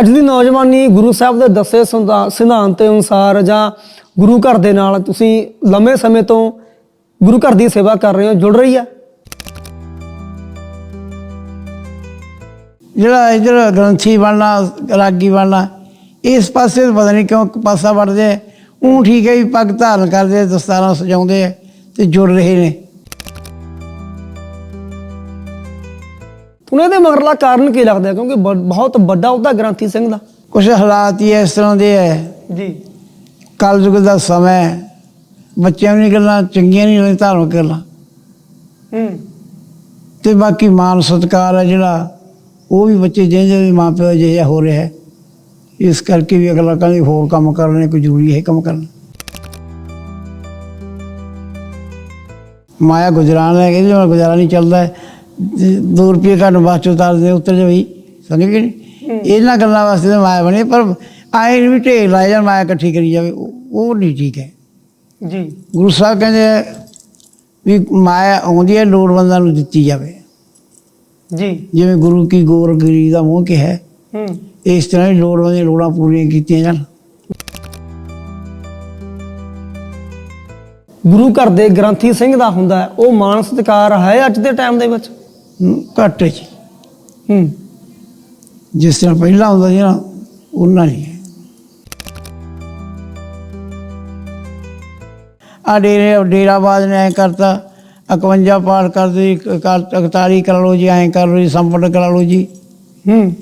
ਅੱਜ ਦੀ ਨੌਜਵਾਨੀ ਗੁਰੂ ਸਾਹਿਬ ਦੇ ਦੱਸੇ ਸੰਦਾ- ਸਿਧਾਂਤ ਦੇ ਅਨੁਸਾਰ ਜਾਂ ਗੁਰੂ ਘਰ ਦੇ ਨਾਲ ਤੁਸੀਂ ਲੰਮੇ ਸਮੇਂ ਤੋਂ ਗੁਰੂ ਘਰ ਦੀ ਸੇਵਾ ਕਰ ਰਹੇ ਹੋ, ਜੁੜ ਰਹੀ ਆ? ਜਿਹੜਾ ਇਧਰ ਗ੍ਰੰਥੀ ਬਣਨਾ, ਰਾਗੀ ਬਣਨਾ, ਇਸ ਪਾਸੇ ਪਤਾ ਨਹੀਂ ਕਿਉਂ ਪਾਸਾ ਵੜਦੇ ਉਹ ਠੀਕ ਹੈ ਵੀ ਪੱਗ ਧਾਰਨ ਕਰਦੇ ਦਸਤਾਰਾਂ ਸਜਾਉਂਦੇ ਆ ਤੇ ਜੁੜ ਰਹੇ ਨੇ। ਤੁਹਾਨੂੰ ਇਹਦੇ ਮਗਰਲਾ ਕਾਰਨ ਕੀ ਲੱਗਦਾ? ਕਿਉਂਕਿ ਬਹੁਤ ਵੱਡਾ ਉਹਦਾ ਗ੍ਰੰਥੀ ਸਿੰਘ ਦਾ। ਕੁਝ ਹਾਲਾਤ ਹੀ ਇਸ ਤਰ੍ਹਾਂ ਦੇ ਹੈ। ਜੀ। ਕਲਯੁਗ ਦਾ ਸਮਾਂ ਬੱਚਿਆਂ ਨੂੰ ਗੱਲਾਂ ਚੰਗੀਆਂ ਨਹੀਂ ਲੱਗਦੀਆਂ ਧਾਰਮਿਕ ਗੱਲਾਂ। ਹੂੰ। ਤੇ ਬਾਕੀ ਮਾਨ ਸਤਕਾਰ ਹੈ ਜਿਹੜਾ ਉਹ ਵੀ ਬੱਚੇ ਜਿਹੇ ਜਿਹੇ ਮਾਂ ਪਿਓ ਜਿਹਾ ਹੋ ਰਿਹਾ ਹੈ। ਇਸ ਕਰਕੇ ਵੀ ਅਗਲਾ ਕਹਿੰਦੇ ਹੋਰ ਕੰਮ ਕਰਨੇ ਕੋਈ ਜ਼ਰੂਰੀ ਹੈ ਕੰਮ ਕਰਨਾ। ਮਾਇਆ ਗੁਜਰਾਨ ਹੈ ਕਿ ਜਿਹੜਾ ਗੁਜ਼ਾਰਾ ਨਹੀਂ ਚੱਲਦਾ 2 ਰੁਪਏ ਘੱਟ ਬਾਅਦ ਚੋਂ ਉਤਾਰ ਦੇ ਉੱਤਰ ਜਾ ਵੀ ਸਮਝ ਗਏ ਨੀ? ਇਹਨਾਂ ਗੱਲਾਂ ਵਾਸਤੇ ਤਾਂ ਮਾਇਆ ਬਣੀ ਪਰ ਆਏ ਵੀ ਢੇਰ ਲਾਏ ਜਾਣ ਮਾਇਆ ਇਕੱਠੀ ਕਰੀ ਜਾਵੇ ਉਹ ਨਹੀਂ ਠੀਕ ਹੈ। ਜੀ। ਗੁਰੂ ਸਾਹਿਬ ਕਹਿੰਦੇ ਵੀ ਮਾਇਆ ਆਉਂਦੀ ਹੈ ਲੋੜਵੰਦਾਂ ਨੂੰ ਦਿੱਤੀ ਜਾਵੇ। ਜੀ। ਜਿਵੇਂ ਗੁਰੂ ਕੀ ਗੋਰਗਰੀ ਦਾ ਮੋਹ ਕਿਹਾ ਹੈ, ਹੂੰ। ਇਸ ਤਰ੍ਹਾਂ ਹੀ ਲੋੜਵੰਦ ਦੀਆਂ ਲੋੜਾਂ ਪੂਰੀਆਂ ਕੀਤੀਆਂ ਜਾਣ। ਗੁਰੂ ਘਰ ਦੇ ਗ੍ਰੰਥੀ ਸਿੰਘ ਦਾ ਹੁੰਦਾ ਉਹ ਮਾਨ ਸਤਿਕਾਰ ਹੈ ਅੱਜ ਦੇ ਟਾਈਮ ਦੇ ਵਿੱਚ? ਘੱਟ ਜੀ। ਹੂੰ। ਜਿਸ ਤਰ੍ਹਾਂ ਪਹਿਲਾਂ ਹੁੰਦਾ ਸੀ ਨਾ ਉਹਨਾਂ ਨਹੀਂ ਹੈ। ਆ ਡੇਰੇ ਡੇਰਾਬਾਦ ਨੇ ਐ ਕਰਤਾ 51 ਪਾਠ ਕਰਦੇ 41 ਕਰਾ ਲਓ ਜੀ ਐਂ ਕਰ ਲਓ ਜੀ ਸੰਪਟ ਕਰਾ ਲਓ ਜੀ। ਹੂੰ।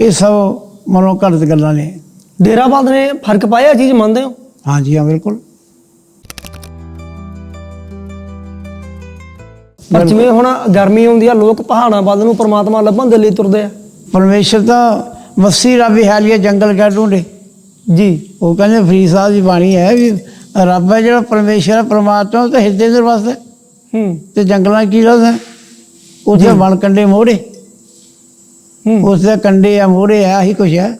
ਇਹ ਸਭ ਮਨੋਂ ਘੜਤ ਗੱਲਾਂ ਨੇ। ਡੇਰਾਬਾਦ ਨੇ ਫ਼ਰਕ ਪਾਇਆ ਚੀਜ਼ ਮੰਨਦੇ ਹੋ? ਹਾਂਜੀ ਹਾਂ ਬਿਲਕੁਲ। ਪਰ ਜਿਵੇਂ ਹੁਣ ਗਰਮੀ ਆਉਂਦੀ ਆ ਲੋਕ ਪਹਾੜਾਂ ਵੱਲ ਨੂੰ ਪ੍ਰਮਾਤਮਾ ਲੱਭਣ ਦੇ ਲਈ ਤੁਰਦੇ ਆ। ਪਰਮੇਸ਼ਰ ਤਾਂ ਵਸੀ ਰੱਬ ਹਾਲੀਆ ਜੰਗਲ ਕਾ ਢੂੰਡੇ ਜੀ। ਉਹ ਕਹਿੰਦੇ ਫਰੀਦ ਸਾਹਿਬ ਦੀ ਬਾਣੀ ਹੈ ਵੀ ਰੱਬ ਹੈ ਜਿਹੜਾ ਪਰਮੇਸ਼ਰ ਹੈ ਪ੍ਰਮਾਤਮਾ ਤਾਂ ਹਿਰਦੇ ਦੇ ਵਸਦਾ ਹੈ। ਹੂੰ। ਤੇ ਜੰਗਲਾਂ ਕੀ ਹੈ? ਉੱਥੇ ਬਣ ਕੰਡੇ ਮੋੜੇ ਹੂੰ। ਉਸ ਦੇ ਕੰਡੇ ਆ ਮੋੜੇ ਆ ਆਹੀ ਕੁਛ ਹੈ।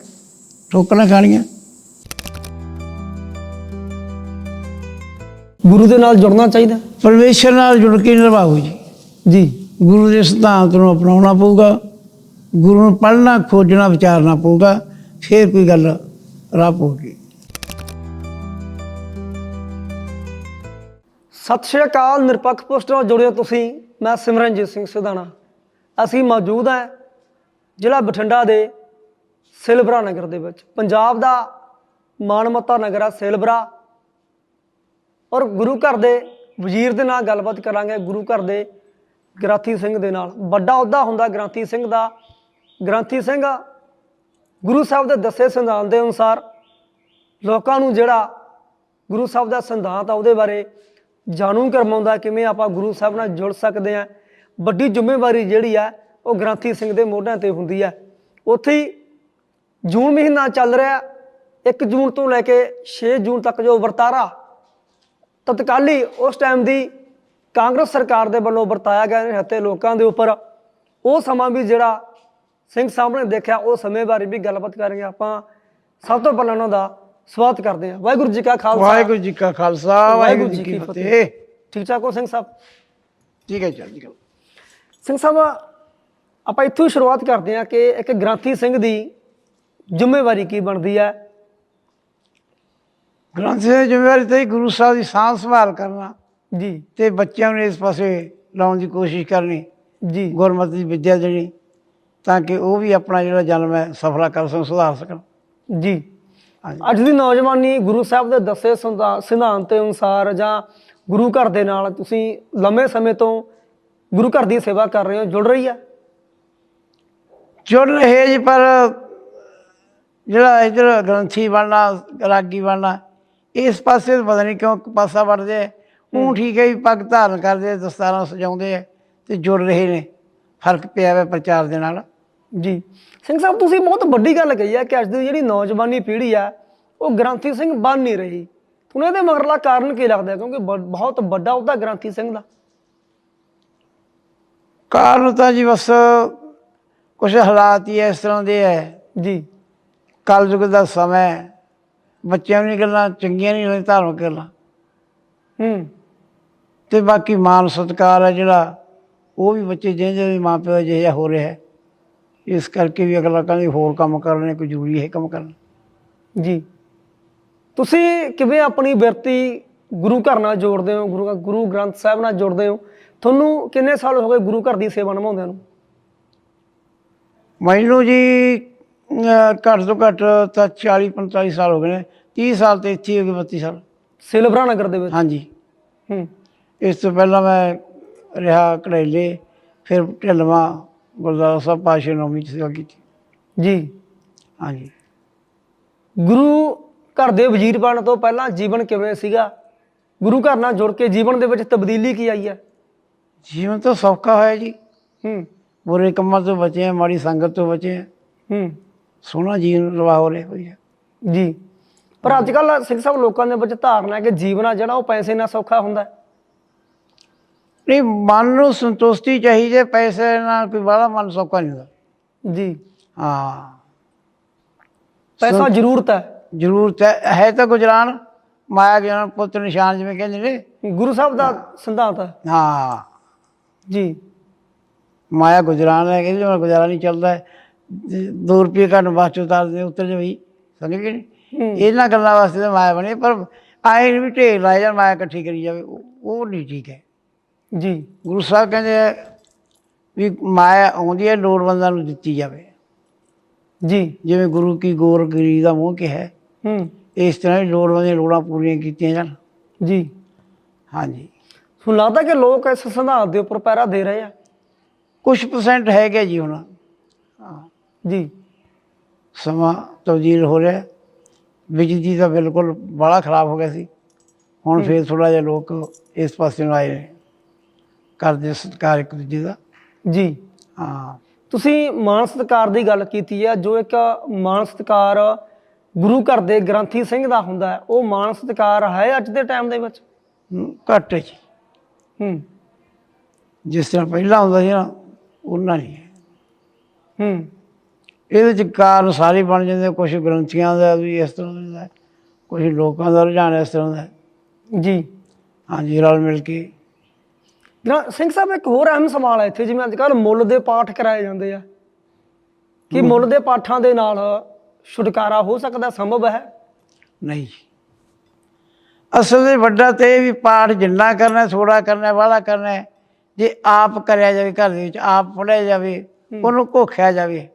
ਠੋਕਰਾਂ ਖਾਣੀਆਂ। ਗੁਰੂ ਦੇ ਨਾਲ ਜੁੜਨਾ ਚਾਹੀਦਾ? ਪਰਮੇਸ਼ਰ ਨਾਲ ਜੁੜ ਕੇ ਨਿਭਾਓ ਜੀ। ਜੀ। ਗੁਰੂ ਦੇ ਸਿਧਾਂਤ ਨੂੰ ਅਪਣਾਉਣਾ ਪਊਗਾ। ਗੁਰੂ ਨੂੰ ਪੜ੍ਹਨਾ ਖੋਜਣਾ ਵਿਚਾਰਨਾ ਪਊਗਾ। ਫੇਰ ਕੋਈ ਗੱਲ ਰਾਹ ਪਊਗੀ ਸਤਿ ਸ਼੍ਰੀ ਅਕਾਲ ਨਿਰਪੱਖ ਪੋਸਟ ਨਾਲ ਜੁੜਿਓ ਤੁਸੀਂ। ਮੈਂ ਸਿਮਰਨਜੀਤ ਸਿੰਘ ਸੁਧਾਣਾ। ਅਸੀਂ ਮੌਜੂਦ ਹਾਂ ਜ਼ਿਲ੍ਹਾ ਬਠਿੰਡਾ ਦੇ ਸਿਲਬਰਾ ਨਗਰ ਦੇ ਵਿੱਚ। ਪੰਜਾਬ ਦਾ ਮਾਨਮੱਤਾ ਨਗਰ ਹੈ ਸਿਲਬਰਾ। ਔਰ ਗੁਰੂ ਘਰ ਦੇ ਵਜ਼ੀਰ ਦੇ ਨਾਲ ਗੱਲਬਾਤ ਕਰਾਂਗੇ, ਗੁਰੂ ਘਰ ਦੇ ਗ੍ਰਾਥੀ ਸਿੰਘ ਦੇ ਨਾਲ। ਵੱਡਾ ਅਹੁਦਾ ਹੁੰਦਾ ਗ੍ਰਾਥੀ ਸਿੰਘ ਦਾ। ਗ੍ਰਾਥੀ ਸਿੰਘ ਗੁਰੂ ਸਾਹਿਬ ਦੇ ਦੱਸੇ ਸਿਧਾਂਤ ਦੇ ਅਨੁਸਾਰ ਲੋਕਾਂ ਨੂੰ ਜਿਹੜਾ ਗੁਰੂ ਸਾਹਿਬ ਦਾ ਸਿਧਾਂਤ ਆ ਉਹਦੇ ਬਾਰੇ ਜਾਣੂ ਕਰਵਾਉਂਦਾ ਕਿਵੇਂ ਆਪਾਂ ਗੁਰੂ ਸਾਹਿਬ ਨਾਲ ਜੁੜ ਸਕਦੇ ਆ ਵੱਡੀ ਜ਼ਿੰਮੇਵਾਰੀ ਜਿਹੜੀ ਆ, ਉਹ ਗ੍ਰਾਂਥੀ ਸਿੰਘ ਦੇ ਮੋਢਿਆਂ ਤੇ ਹੁੰਦੀ ਆ। ਉੱਥੇ ਹੀ ਜੂਨ ਮਹੀਨਾ ਚੱਲ ਰਿਹਾ। 1 ਜੂਨ ਤੋਂ ਲੈ ਕੇ 6 ਜੂਨ ਤੱਕ ਜੋ ਵਰਤਾਰਾ ਤਤਕਾਲੀ ਉਸ ਟਾਈਮ ਦੀ ਕਾਂਗਰਸ ਸਰਕਾਰ ਦੇ ਵੱਲੋਂ ਵਰਤਾਇਆ ਗਿਆ ਨਿਹੱਥੇ ਲੋਕਾਂ ਦੇ ਉੱਪਰ ਉਹ ਸਮਾਂ ਵੀ ਜਿਹੜਾ ਸਿੰਘ ਸਾਹਿਬ ਨੇ ਦੇਖਿਆ ਉਹ ਸਮੇਂ ਬਾਰੇ ਵੀ ਗੱਲਬਾਤ ਕਰਾਂਗੇ ਆਪਾਂ। ਸਭ ਤੋਂ ਪਹਿਲਾਂ ਉਹਨਾਂ ਦਾ ਸਵਾਗਤ ਕਰਦੇ ਹਾਂ। ਵਾਹਿਗੁਰੂ ਜੀ ਕਾ ਖਾਲਸਾ। ਵਾਹਿਗੁਰੂ ਜੀ ਕਾ ਖਾਲਸਾ ਵਾਹਿਗੁਰੂ ਜੀ ਕੀ ਫਤਿਹ। ਠੀਕ ਠਾਕ ਹੋ ਸਿੰਘ ਸਾਹਿਬ? ਠੀਕ ਹੈ ਚੱਲ ਜੀ ਸਿੰਘ ਸਾਹਿਬ ਆਪਾਂ ਇੱਥੋਂ ਸ਼ੁਰੂਆਤ ਕਰਦੇ ਹਾਂ ਕਿ ਇੱਕ ਗ੍ਰਾਂਥੀ ਸਿੰਘ ਦੀ ਜ਼ਿੰਮੇਵਾਰੀ ਕੀ ਬਣਦੀ ਹੈ? ਗ੍ਰੰਥ ਦੀ ਜ਼ਿੰਮੇਵਾਰੀ ਤੇ ਗੁਰੂ ਸਾਹਿਬ ਦੀ ਸਾਂਭ ਸੰਭਾਲ ਕਰਨਾ ਜੀ। ਤੇ ਬੱਚਿਆਂ ਨੂੰ ਇਸ ਪਾਸੇ ਲਾਉਣ ਦੀ ਕੋਸ਼ਿਸ਼ ਕਰਨੀ ਜੀ। ਗੁਰਮਤਿ ਦੀ ਵਿੱਦਿਆ ਦੇਣੀ ਤਾਂ ਕਿ ਉਹ ਵੀ ਆਪਣਾ ਜਿਹੜਾ ਜਨਮ ਹੈ ਸਫਲਾ ਕਰ ਸਕਣ ਸੁਧਾਰ ਸਕਣ। ਜੀ। ਅੱਜ ਦੀ ਨੌਜਵਾਨੀ ਗੁਰੂ ਸਾਹਿਬ ਦੇ ਦੱਸੇ ਸਿਧਾਂਤ ਦੇ ਅਨੁਸਾਰ ਜਾਂ ਗੁਰੂ ਘਰ ਦੇ ਨਾਲ ਤੁਸੀਂ ਲੰਮੇ ਸਮੇਂ ਤੋਂ ਗੁਰੂ ਘਰ ਦੀ ਸੇਵਾ ਕਰ ਰਹੇ ਹੋ ਜੁੜ ਰਹੀ ਹੈ ਜੁੜ ਰਹੇ ਜੀ ਪਰ ਜਿਹੜਾ ਇਧਰ ਗ੍ਰੰਥੀ ਬਣਨਾ ਰਾਗੀ ਬਣਨਾ ਇਸ ਪਾਸੇ ਪਤਾ ਨਹੀਂ ਕਿਉਂ ਪਾਸਾ ਵੜਦੇ ਆ। ਉਹ ਠੀਕ ਹੈ ਵੀ ਪੱਗ ਧਾਰਨ ਕਰਦੇ ਆ, ਦਸਤਾਰਾਂ ਸਜਾਉਂਦੇ ਆ ਤੇ ਜੁੜ ਰਹੇ ਨੇ। ਫ਼ਰਕ ਪਿਆ ਹੋਇਆ ਪ੍ਰਚਾਰ ਦੇ ਨਾਲ। ਜੀ। ਸਿੰਘ ਸਾਹਿਬ ਤੁਸੀਂ ਬਹੁਤ ਵੱਡੀ ਗੱਲ ਕਹੀ ਹੈ ਕਿ ਅੱਜ ਦੀ ਜਿਹੜੀ ਨੌਜਵਾਨੀ ਪੀੜ੍ਹੀ ਹੈ ਉਹ ਗ੍ਰੰਥੀ ਸਿੰਘ ਬਣ ਨਹੀਂ ਰਹੀ। ਤੁਹਾਨੂੰ ਇਹਦੇ ਮਗਰਲਾ ਕਾਰਨ ਕੀ ਲੱਗਦਾ ਹੈ? ਕਿਉਂਕਿ ਬ- ਬਹੁਤ ਵੱਡਾ ਉਹਦਾ ਗ੍ਰੰਥੀ ਸਿੰਘ ਦਾ। ਕਾਰਨ ਤਾਂ ਜੀ ਬਸ ਕੁਝ ਹਾਲਾਤ ਹੀ ਇਸ ਤਰ੍ਹਾਂ ਦੇ ਹੈ। ਜੀ। ਕਲਯੁਗ ਦਾ ਸਮਾਂ ਹੈ। ਬੱਚਿਆਂ ਨੂੰ ਗੱਲਾਂ ਚੰਗੀਆਂ ਨਹੀਂ ਲੱਗਦੀਆਂ ਧਾਰਮਿਕ ਗੱਲਾਂ। ਹੂੰ। ਤੇ ਬਾਕੀ ਮਾਨ ਸਤਕਾਰ ਹੈ ਜਿਹੜਾ ਉਹ ਵੀ ਬੱਚੇ ਜਿਹੇ ਜਿਹੇ ਮਾਂ ਪਿਓ ਜਿਹਾ ਹੋ ਰਿਹਾ ਹੈ। ਇਸ ਕਰਕੇ ਵੀ ਅਗਲਾ ਕਹਿੰਦੇ ਹੋਰ ਕੰਮ ਕਰਨੇ ਕੋਈ ਜ਼ਰੂਰੀ ਹੈ ਕੰਮ ਕਰਨਾ। ਜੀ। ਤੁਸੀਂ ਕਿਵੇਂ ਆਪਣੀ ਬਿਰਤੀ ਗੁਰੂ ਘਰ ਨਾਲ ਜੋੜਦੇ ਹੋ ਗੁਰੂ ਗੁਰੂ ਗ੍ਰੰਥ ਸਾਹਿਬ ਨਾਲ ਜੋੜਦੇ ਹੋ? ਤੁਹਾਨੂੰ ਕਿੰਨੇ ਸਾਲ ਹੋ ਗਏ ਗੁਰੂ ਘਰ ਦੀ ਸੇਵਾ ਨਿਭਾਉਂਦਿਆਂ ਨੂੰ? ਮੈਨੂੰ ਜੀ ਘੱਟ ਤੋਂ ਘੱਟ ਤਾਂ 40 45 ਸਾਲ ਹੋ ਗਏ ਨੇ। 30 ਸਾਲ ਤੇ ਇੱਥੇ ਹੋ ਗਏ 32 ਸਾਲ। ਸਿਲਵਰਾ ਨਗਰ ਦੇ ਵਿੱਚ? ਹਾਂਜੀ। ਹੂੰ। ਇਸ ਤੋਂ ਪਹਿਲਾਂ ਮੈਂ ਰਿਹਾ ਘੜੇਲੇ ਫਿਰ ਢਿਲਵਾਂ ਗੁਰਦੁਆਰਾ ਸਾਹਿਬ ਪਾਸ਼ੇ ਨੌਵੀਂ ਚ ਸੇਵਾ ਕੀਤੀ। ਜੀ। ਹਾਂਜੀ। ਗੁਰੂ ਘਰ ਦੇ ਵਜ਼ੀਰ ਬਣਨ ਤੋਂ ਪਹਿਲਾਂ ਜੀਵਨ ਕਿਵੇਂ ਸੀਗਾ? ਗੁਰੂ ਘਰ ਨਾਲ ਜੁੜ ਕੇ ਜੀਵਨ ਦੇ ਵਿੱਚ ਤਬਦੀਲੀ ਕੀ ਆਈ ਹੈ? ਜੀਵਨ ਤਾਂ ਸੌਖਾ ਹੋਇਆ ਜੀ। ਹੂੰ। ਬੁਰੇ ਕੰਮਾਂ ਤੋਂ ਬਚੇ ਹਾਂ ਮਾੜੀ ਸੰਗਤ ਤੋਂ ਬਚੇ ਹਾਂ। ਹੂੰ। ਸੋਹਣਾ ਜੀਵਨ ਨਿਰਵਾਹ ਹੋ ਰਿਹਾ ਹੋਈ ਹੈ ਜੀ। ਪਰ ਅੱਜ ਕੱਲ ਸਿੱਖ ਸਾਹਿਬ ਲੋਕਾਂ ਦੇ ਵਿੱਚ ਧਾਰਨਾ ਹੈ ਕਿ ਜੀਵਨ ਆ ਜਿਹੜਾ ਉਹ ਪੈਸੇ ਨਾਲ ਸੌਖਾ ਹੁੰਦਾ ਹੈ। ਨਹੀਂ ਮਨ ਨੂੰ ਸੰਤੁਸ਼ਟੀ ਚਾਹੀਦੀ ਹੈ, ਪੈਸੇ ਨਾਲ ਕੋਈ ਬਾਹਲਾ ਮਨ ਸੌਖਾ ਨਹੀਂ ਹੁੰਦਾ। ਜੀ। ਹਾਂ। ਪੈਸਾ ਜ਼ਰੂਰਤ ਹੈ। ਜ਼ਰੂਰਤ ਹੈ। ਹੈ ਤਾਂ ਗੁਜਰਾਨ ਮਾਇਆ ਗਿਆਨ ਪੁੱਤ ਨਿਸ਼ਾਨ ਜਿਵੇਂ ਕਹਿੰਦੇ ਨੇ। ਗੁਰੂ ਸਾਹਿਬ ਦਾ ਸਿਧਾਂਤ ਹੈ। ਹਾਂ। ਜੀ। ਮਾਇਆ ਗੁਜਰਾਨ ਹੈ ਕਹਿੰਦੇ ਮੇਰਾ ਗੁਜ਼ਾਰਾ ਨਹੀਂ ਚੱਲਦਾ ਹੈ। ਜੇ ਦੋ ਰੁਪਏ ਘੱਟ ਬਾਅਦ ਉਤਾਰ ਦੇ ਉੱਤਰ ਜਾ ਬਈ। ਸਮਝ ਗਏ ਇਹਨਾਂ ਗੱਲਾਂ ਵਾਸਤੇ ਤਾਂ ਮਾਇਆ ਬਣੀ ਪਰ ਆਏ ਵੀ ਢੇਰ ਲਾਏ ਜਾਣ ਮਾਇਆ ਇਕੱਠੀ ਕਰੀ ਜਾਵੇ ਉਹ ਨਹੀਂ ਠੀਕ ਹੈ। ਜੀ। ਗੁਰੂ ਸਾਹਿਬ ਕਹਿੰਦੇ ਆ ਵੀ ਮਾਇਆ ਆਉਂਦੀ ਹੈ ਲੋੜਵੰਦਾਂ ਨੂੰ ਦਿੱਤੀ ਜਾਵੇ। ਜੀ। ਜਿਵੇਂ ਗੁਰੂ ਕੀ ਗੋਰ ਗਰੀ ਦਾ ਮੂੰਹ ਕਿਹਾ ਹੈ, ਹੂੰ। ਇਸ ਤਰ੍ਹਾਂ ਹੀ ਲੋੜਵੰਦ ਦੀਆਂ ਲੋੜਾਂ ਪੂਰੀਆਂ ਕੀਤੀਆਂ ਜਾਣ। ਜੀ। ਹਾਂਜੀ। ਤੁਹਾਨੂੰ ਲੱਗਦਾ ਕਿ ਲੋਕ ਇਸ ਸਿਧਾਂਤ ਦੇ ਉੱਪਰ ਪੈਰਾ ਦੇ ਰਹੇ ਆ? ਕੁਝ ਪਰਸੈਂਟ ਹੈਗਾ ਜੀ ਹੁਣ। ਜੀ। ਸਮਾਂ ਤਬਦੀਲ ਹੋ ਰਿਹਾ। ਬਿਜਲੀ ਤਾਂ ਬਿਲਕੁਲ ਬੜਾ ਖਰਾਬ ਹੋ ਗਿਆ ਸੀ। ਹੁਣ ਫੇਰ ਥੋੜਾ ਜਿਹਾ ਲੋਕ ਇਸ ਪਾਸੇ ਨੂੰ ਆਏ ਨੇ। ਕਰਦੇ ਸਤਿਕਾਰ ਇੱਕ ਦੂਜੇ ਦਾ। ਜੀ। ਹਾਂ। ਤੁਸੀਂ ਮਾਨ ਸਤਿਕਾਰ ਦੀ ਗੱਲ ਕੀਤੀ ਹੈ ਜੋ ਇੱਕ ਮਾਨ ਸਤਿਕਾਰ ਗੁਰੂ ਘਰ ਦੇ ਗ੍ਰੰਥੀ ਸਿੰਘ ਦਾ ਹੁੰਦਾ ਹੈ ਉਹ ਮਾਨ ਸਤਿਕਾਰ ਹੈ ਅੱਜ ਦੇ ਟਾਈਮ ਦੇ ਵਿੱਚ? ਘੱਟ ਹੈ ਜੀ। ਹੂੰ। ਜਿਸ ਤਰ੍ਹਾਂ ਪਹਿਲਾਂ ਹੁੰਦਾ ਸੀ ਨਾ ਉਹਨਾਂ ਨਹੀਂ ਹੂੰ। ਇਹਦੇ ਚ ਕਾਰਨ ਸਾਰੇ ਬਣ ਜਾਂਦੇ ਕੁਝ ਗ੍ਰੰਥੀਆਂ ਦਾ ਵੀ ਇਸ ਤਰ੍ਹਾਂ ਦਾ ਕੁਝ ਲੋਕਾਂ ਦਾ ਰੁਝਾਨ ਇਸ ਤਰ੍ਹਾਂ ਦਾ। ਜੀ। ਹਾਂਜੀ ਰਲ ਮਿਲ ਕੇ। ਨਾ ਸਿੰਘ ਸਾਹਿਬ ਇੱਕ ਹੋਰ ਅਹਿਮ ਸਵਾਲ ਹੈ ਇੱਥੇ ਜਿਵੇਂ ਅੱਜ ਕੱਲ ਮੁੱਲ ਦੇ ਪਾਠ ਕਰਾਏ ਜਾਂਦੇ ਆ। ਕਿ ਮੁੱਲ ਦੇ ਪਾਠਾਂ ਦੇ ਨਾਲ ਛੁਟਕਾਰਾ ਹੋ ਸਕਦਾ ਸੰਭਵ ਹੈ? ਨਹੀਂ। ਅਸਲ ਵਿੱਚ ਵੱਡਾ ਤੇ ਵੀ ਪਾਠ ਜਿੰਨਾ ਕਰਨਾ ਥੋੜਾ ਕਰਨਾ ਵਾਲਾ ਕਰਨਾ। ਜੇ ਆਪ ਕਰਿਆ ਜਾਵੇ ਘਰ ਦੇ ਵਿੱਚ ਆਪ ਪੜਿਆ ਜਾਵੇ ਉਹਨੂੰ ਘੋਖਿਆ ਜਾਵੇ